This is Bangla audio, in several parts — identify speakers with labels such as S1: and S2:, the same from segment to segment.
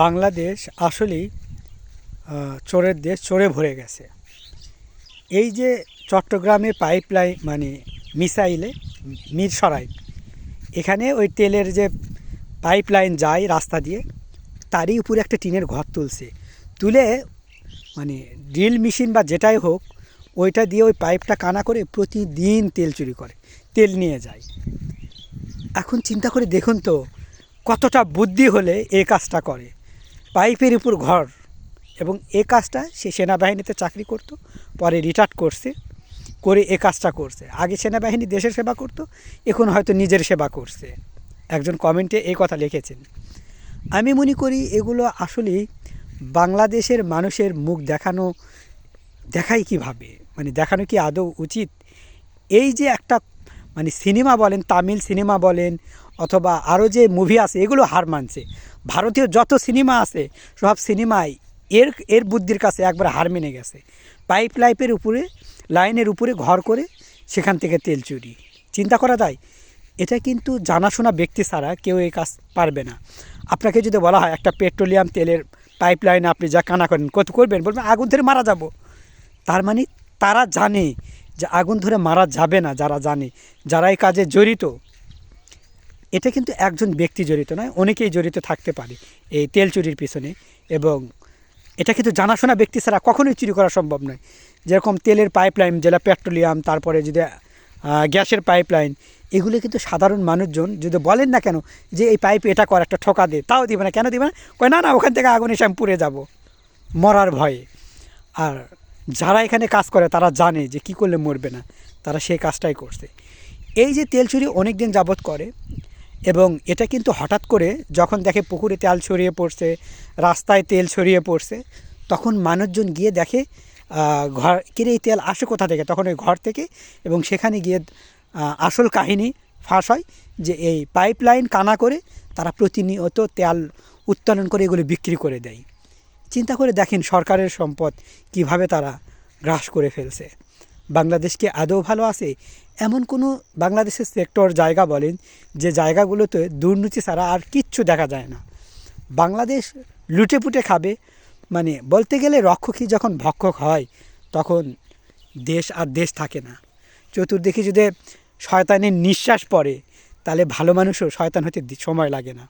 S1: বাংলাদেশ আসলেই চোরের দেশ, চোরে ভরে গেছে। এই যে চট্টগ্রামে পাইপলাইন মানে মিসাইলে মিরসরাই এখানে ওই তেলের যে পাইপলাইন যায় রাস্তা দিয়ে, তারই উপরে একটা টিনের ঘর তুলছে। তুলে মানে ড্রিল মেশিন বা যেটাই হোক, ওইটা দিয়ে ওই পাইপটা কানা করে প্রতিদিন তেল চুরি করে, তেল নিয়ে যায়। এখন চিন্তা করে দেখুন তো, কতটা বুদ্ধি হলে এই কাজটা করে। পাইপের উপর ঘর এবং এ কাজটা সে সেনাবাহিনীতে চাকরি করতো, পরে রিটায়ার্ড করছে, করে এ কাজটা করছে। আগে সেনাবাহিনী দেশের সেবা করতো, এখন হয়তো নিজের সেবা করছে। একজন কমেন্টে এই কথা লিখেছেন, আমি মনে করি এগুলো আসলেই বাংলাদেশের মানুষের মুখ দেখানো দেখাই কীভাবে? মানে দেখানো কি আদৌ উচিত? এই যে একটা মানে সিনেমা বলেন, তামিল সিনেমা বলেন, অথবা আরও যে মুভি আছে, এগুলো হার মানছে। ভারতীয় যত সিনেমা আছে, সব সিনেমায় এর এর বুদ্ধির কাছে একবার হার মেনে গেছে। পাইপ লাইপের উপরে, লাইনের উপরে ঘর করে সেখান থেকে তেল চুরি। চিন্তা করা যায়, এটা কিন্তু জানাশোনা ব্যক্তি ছাড়া কেউ এই কাজ পারবে না। আপনাকে যদি বলা হয়, একটা পেট্রোলিয়াম তেলের পাইপ লাইনে আপনি যা কানা করেন, কত করবেন? বলবেন, আগুন ধরে মারা যাব। তার মানে তারা জানে যে আগুন ধরে মারা যাবে না, যারা জানে। যারা এই কাজে জড়িত এটা কিন্তু একজন ব্যক্তি জড়িত নয়, অনেকেই জড়িত থাকতে পারে এই তেল চুরির পিছনে এবং এটা কিন্তু জানাশোনা ব্যক্তি ছাড়া কখনোই চুরি করা সম্ভব নয়। যেরকম তেলের পাইপলাইন যেটা পেট্রোলিয়াম তারপরে যদি গ্যাসের পাইপলাইন এগুলো কিন্তু সাধারণ মানুষজন যদি বলেন না কেন যে এই পাইপ এটা কর, একটা ঠোকা দে, তাও দিবে না। কেন দিবে না? কয়, না না, ওখান থেকে আগুন এসে আমি পুড়ে যাব মরার ভয়ে। আর যারা এখানে কাজ করে, তারা জানে যে কি করলে মরবে না। তারা সেই কাজটাই করছে। এই যে তেল চুরি অনেক দিন যাবৎ করে এবং এটা কিন্তু হঠাৎ করে যখন দেখে পুকুরে তেল ছড়িয়ে পড়ছে, রাস্তায় তেল ছড়িয়ে পড়ছে, তখন মানুষজন গিয়ে দেখে ঘর কিরে এই তেল আসে কোথা থেকে? তখন ওই ঘর থেকে এবং সেখানে গিয়ে আসল কাহিনী ফাঁস হয় যে এই পাইপলাইন কানা করে তারা প্রতিনিয়ত তেল উত্তোলন করে এগুলো বিক্রি করে দেয়। চিন্তা করে দেখেন সরকারের সম্পদ কীভাবে তারা গ্রাস করে ফেলছে। বাংলাদেশকে আদৌ ভালো আছে? এমন কোনো বাংলাদেশের সেক্টর জায়গা বলেন যে জায়গাগুলোতে দুর্নীতি ছাড়া আর কিচ্ছু দেখা যায় না। বাংলাদেশ লুটে পুটে খাবে মানে বলতে গেলে রক্ষকই যখন ভক্ষক হয়, তখন দেশ আর দেশ থাকে না। চতুর্দিকে যদি শয়তানের নিঃশ্বাস পড়ে, তাহলে ভালো মানুষও শয়তান হতে সময় লাগে না।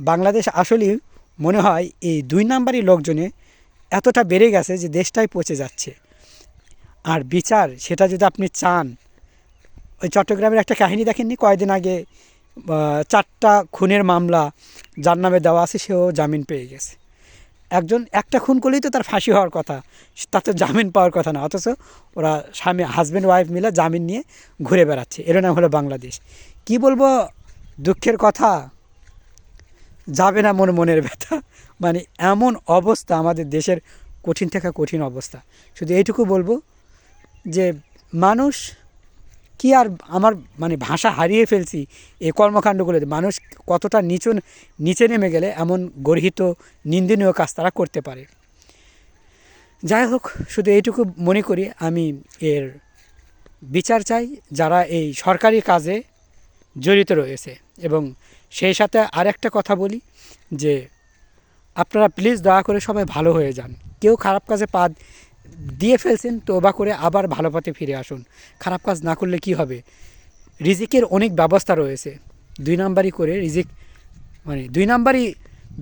S1: বাংলাদেশ আসলেই মনে হয় এই দুই নাম্বারই লোকজনে এতটা বেড়ে গেছে যে দেশটাই পচে যাচ্ছে। আর বিচার, সেটা যদি আপনি চান ওই চট্টগ্রামের একটা কাহিনী দেখেননি? কয়েকদিন আগে চারটা খুনের মামলা যার নামে দেওয়া আছে, সেও জামিন পেয়ে গেছে। একজন, একটা খুন করলেই তো তার ফাঁসি হওয়ার কথা। তার তো জামিন পাওয়ার কথা না, অথচ ওরা স্বামী হাজব্যান্ড ওয়াইফ মিলে জামিন নিয়ে ঘুরে বেড়াচ্ছে। এর নাম হলো বাংলাদেশ। কি বলব? দুঃখের কথা, যাবে না মন মনের ব্যথা। মানে এমন অবস্থা আমাদের দেশের কঠিন থেকে কঠিন অবস্থা। শুধু এইটুকু বলব যে, মানুষ কি আর আমার মানে ভাষা হারিয়ে ফেলছি? এই কর্মকাণ্ডগুলোতে মানুষ কতটা নিচু নিচে নেমে গেলে এমন গর্হিত, নিন্দনীয় কাজ তারা করতে পারে। যাই হোক, শুধু এইটুকু মনে করি, আমি এর বিচার চাই যারা এই সরকারি কাজে জড়িত রয়েছে। এবং সেই সাথে আরেকটা কথা বলি, যে আপনারা প্লিজ দয়া করে সবাই ভালো হয়ে যান। কেউ খারাপ কাজে পা দিয়ে ফেলছেন তোবা করে আবার ভালো পথে ফিরে আসুন। খারাপ কাজ না করলে কি হবে? রিজিকের অনেক ব্যবস্থা রয়েছে। দুই নাম্বারই করে রিজিক মানে দুই নাম্বারই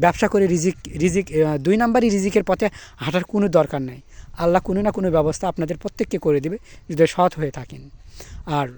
S1: ব্যবসা করে রিজিক রিজিক দুই নাম্বারই রিজিকের পথে হাঁটার কোনো দরকার নাই। আল্লাহ কোনো না কোনো ব্যবস্থা আপনাদের প্রত্যেককে করে দেবে যদি সৎ হয়ে থাকেন। আর